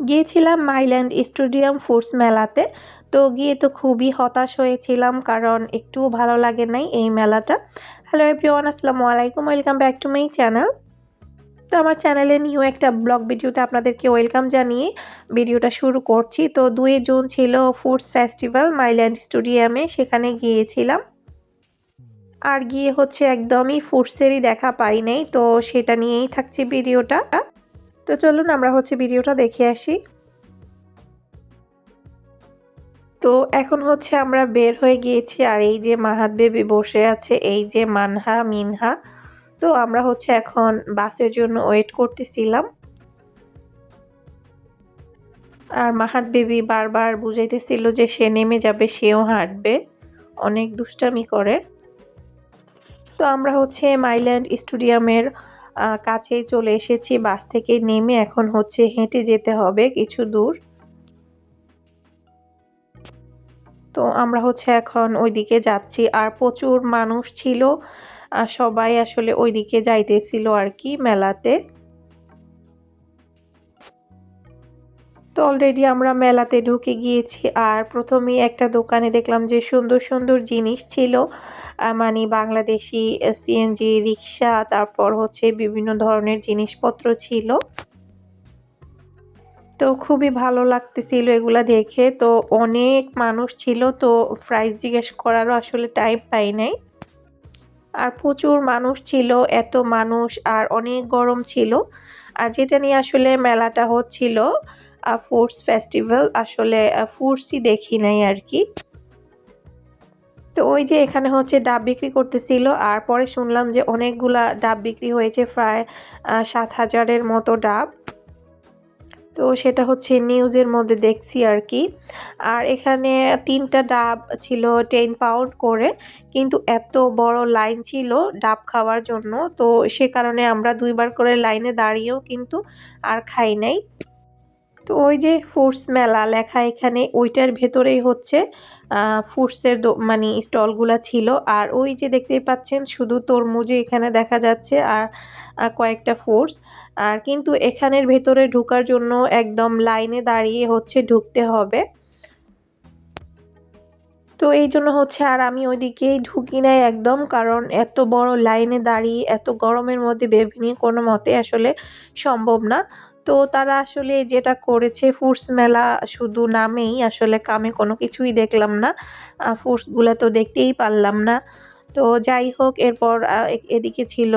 গিয়েছিলাম Mile End stadium foods মেলাতে। তো গিয়ে তো খুবই হতাশ হয়েছিলাম, কারণ একটুও ভালো লাগে নাই এই মেলাটা। হ্যালো এভরিওয়ান আসসালামু আলাইকুম welcome back to my channel তো আমার চ্যানেলে নিউ একটা ব্লগ ভিডিওতে আপনাদেরকে ওয়েলকাম জানিয়ে ভিডিওটা শুরু করছি। তো দুই জুন ছিল ফুডস ফেস্টিভ্যাল মাইল্যান্ড স্টেডিয়ামে, সেখানে গিয়েছিলাম। আর গিয়ে হচ্ছে একদমই ফুডসেরই দেখা পাই নাই, তো সেটা নিয়েই থাকছে ভিডিওটা তো চলুন আমরা হচ্ছে ভিডিওটা দেখে আসি। তো এখন হচ্ছে আমরা বের হয়ে গিয়েছি আর এই যে মাহাত বেবি বসে আছে, এই যে মানহা, মিনহা। তো আমরা হচ্ছে এখন বাসের জন্য ওয়েট করতেছিলাম। আর মাহাত বেবি বারবার বুঝাইতেছিল যে সে নেমে যাবে, সেও হাঁটবে। অনেক দুষ্টামি করে। তো আমরা হচ্ছে মাইল্যান্ড স্টেডিয়ামের কাছেই চলে এসেছি। বাস থেকে নেমে এখন হচ্ছে হেঁটে যেতে হবে কিছু দূর। তো আমরা হচ্ছে এখন ওইদিকে যাচ্ছি। আর প্রচুর মানুষ ছিল সবাই আসলে ওইদিকে যাইতেছিল আর কি মেলাতে। তো অলরেডি আমরা মেলাতে ঢুকে গিয়েছি। আর প্রথমেই একটা দোকানে দেখলাম যে সুন্দর সুন্দর জিনিস ছিল। মানে বাংলাদেশি সিএনজি রিক্সা তারপর হচ্ছে বিভিন্ন ধরনের জিনিসপত্র ছিল। তো খুবই ভালো লাগতেছিল এগুলা দেখে। তো অনেক মানুষ ছিল, তো প্রাইস জিজ্ঞেস করারও আসলে টাইম পাই নাই। আর প্রচুর মানুষ ছিল, এত মানুষ, আর অনেক গরম ছিল। আর যেটা নিয়ে আসলে মেলাটা হচ্ছিল ফুডস ফেস্টিভ্যাল আসলে ফুডসই দেখি নাই আর কি। তো ওই যে এখানে হচ্ছে ডাব বিক্রি করতেছিল, আর পরে শুনলাম যে অনেকগুলা ডাব বিক্রি হয়েছে, প্রায় সাত হাজারের মতো ডাব। তো সেটা হচ্ছে নিউজের মধ্যে দেখছি আর কি। আর এখানে তিনটা ডাব ছিল টেন পাউন্ড করে, কিন্তু এত বড় লাইন ছিল ডাব খাওয়ার জন্য। তো সে কারণে আমরা দুইবার করে লাইনে দাঁড়িয়েও কিন্তু আর খাই নাই। তো ওই যে ফুডস মেলা লেখা এখানে, ওইটার ভেতরেই হচ্ছে ফুডসের মানে স্টলগুলা ছিল। আর ওই যে দেখতেই পাচ্ছেন, শুধু তরমুজে এখানে দেখা যাচ্ছে আর কয়েকটা ফুডস। আর কিন্তু এখানের ভেতরে ঢুকার জন্য একদম লাইনে দাঁড়িয়ে হচ্ছে ঢুকতে হবে। তো এই জন্য হচ্ছে আর আমি ওইদিকেই ঢুকি নাই একদম, কারণ এত বড় লাইনে দাঁড়িয়ে, এত গরমের মধ্যে বেবি নিয়ে কোনো মতে আসলে সম্ভব না। তো তারা আসলে যেটা করেছে, ফুডস মেলা শুধু নামেই আসলে কামে কোনো কিছুই দেখলাম না। ফুডসগুলো তো দেখতেই পারলাম না। তো যাই হোক, এরপর এদিকে ছিল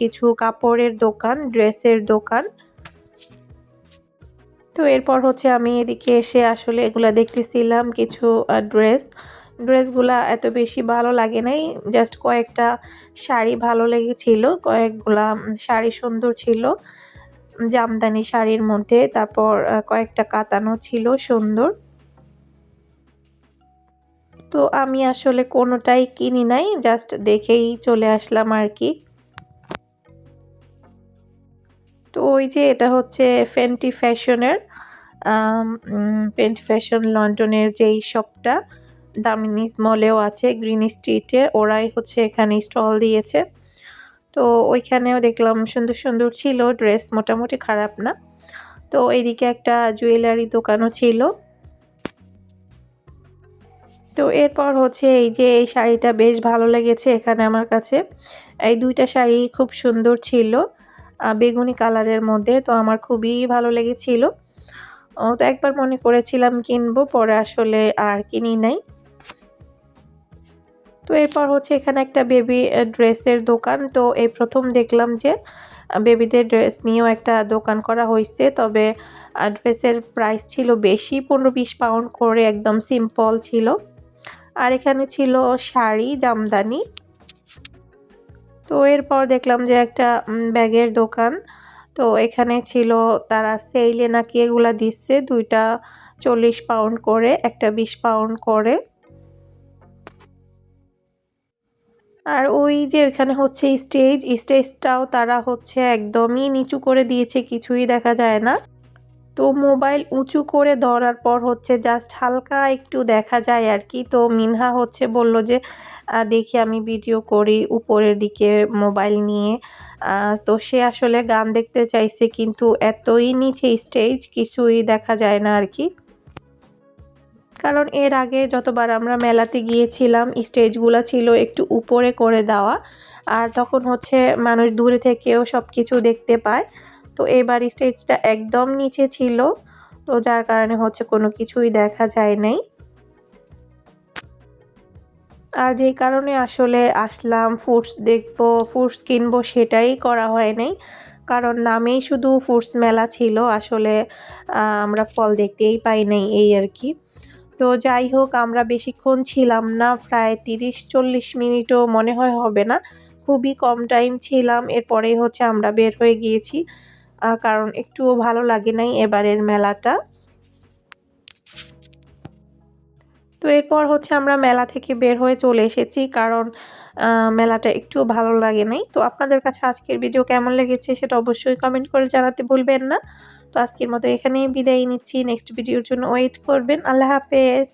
কিছু কাপড়ের দোকান, ড্রেসের দোকান। তো এরপর হচ্ছে আমি এদিকে এসে আসলে এগুলা দেখতেছিলাম, কিছু ড্রেস। ড্রেসগুলা এত বেশি ভালো লাগে নাই। জাস্ট কয়েকটা শাড়ি ভালো লেগেছিল, কয়েকগুলা শাড়ি সুন্দর ছিল। জামদানি শাড়ির মধ্যে, তারপর কয়েকটা কাতানো ছিল সুন্দর। তো আমি আসলে কোনোটাই কিনি নাই, জাস্ট দেখেই চলে আসলাম আর কি। তো ওই যে এটা হচ্ছে ফেন্টি ফ্যাশনের ফেন্টি ফ্যাশন লন্ডনের যেই শপটা দামিনিস মলেও আছে গ্রিন স্ট্রিটে ওরাই হচ্ছে এখানে স্টল দিয়েছে। তো ওইখানেও দেখলাম সুন্দর সুন্দর ছিল ড্রেস মোটামুটি খারাপ না। তো এইদিকে একটা জুয়েলারি দোকানও ছিল। তো এরপর হচ্ছে এই যে এই শাড়িটা বেশ ভালো লেগেছে এখানে আমার কাছে। এই দুইটা শাড়ি খুব সুন্দর ছিল বেগুনি কালারের মধ্যে, তো আমার খুবই ভালো লেগেছিল। তো একবার মনে করেছিলাম কিনবো, পরে আসলে আর কিনি নাই। তো এরপর হচ্ছে এখানে একটা বেবি ড্রেসের দোকান। তো এই প্রথম দেখলাম যে বেবিদের ড্রেস নিয়েও একটা দোকান করা হয়েছে তবে ড্রেসের প্রাইস ছিল বেশি, পনেরো বিশ পাউন্ড করে, একদম সিম্পল ছিল। আর এখানে ছিল শাড়ি, জামদানি। তো এরপর দেখলাম যে একটা ব্যাগের দোকান। তো এখানে ছিল তারা সেইলে নাকি এগুলা দিচ্ছে, দুইটা চল্লিশ পাউন্ড করে, একটা বিশ পাউন্ড করে। আর ওই যে ওইখানে হচ্ছে স্টেজ স্টেজটাও তারা হচ্ছে একদমই নিচু করে দিয়েছে, কিছুই দেখা যায় না। তো মোবাইল উঁচু করে ধরার পর হচ্ছে জাস্ট হালকা একটু দেখা যায় আর কি। তো মিনহা হচ্ছে বলল যে দেখি আমি ভিডিও করি উপরের দিকে মোবাইল নিয়ে। তো সে আসলে গান দেখতে চাইছে কিন্তু এতই নিচে স্টেজ কিছুই দেখা যায় না আর কি। কারণ এর আগে যতবার আমরা মেলাতে গিয়েছিলাম স্টেজগুলো ছিল একটু উপরে করে দেওয়া। আর তখন হচ্ছে মানুষ দূরে থেকেও সব কিছু দেখতে পায়। তো এবার স্টেজটা একদম নিচে ছিল। তো যার কারণে হচ্ছে কোনো কিছুই দেখা যায় নাই। আর যেই কারণে আসলে আসলাম, ফুডস দেখব, ফুডস কিনবো সেটাই করা হয় নাই। কারণ নামেই শুধু ফুডস মেলা ছিল। আসলে আমরা ফল দেখতেই পাই নাই, এই আর কি। তো যাই হোক, আমরা বেশিক্ষণ ছিলাম না, প্রায় তিরিশ চল্লিশ মিনিটও মনে হয় হবে না। খুবই কম টাইম ছিলাম, এরপরেই হচ্ছে আমরা বের হয়ে গিয়েছি। কারণ একটুও ভালো লাগে নাই এবারের মেলাটা। তো এরপর হচ্ছে আমরা মেলা থেকে বের হয়ে চলে এসেছি, কারণ মেলাটা একটুও ভালো লাগে নাই। তো আপনাদের কাছে আজকের ভিডিও কেমন লেগেছে সেটা অবশ্যই কমেন্ট করে জানাতে ভুলবেন না। তো আজকের মতো এখানেই বিদায় নিচ্ছি। নেক্সট ভিডিওর জন্য ওয়েট করবেন। আল্লাহ হাফেজ।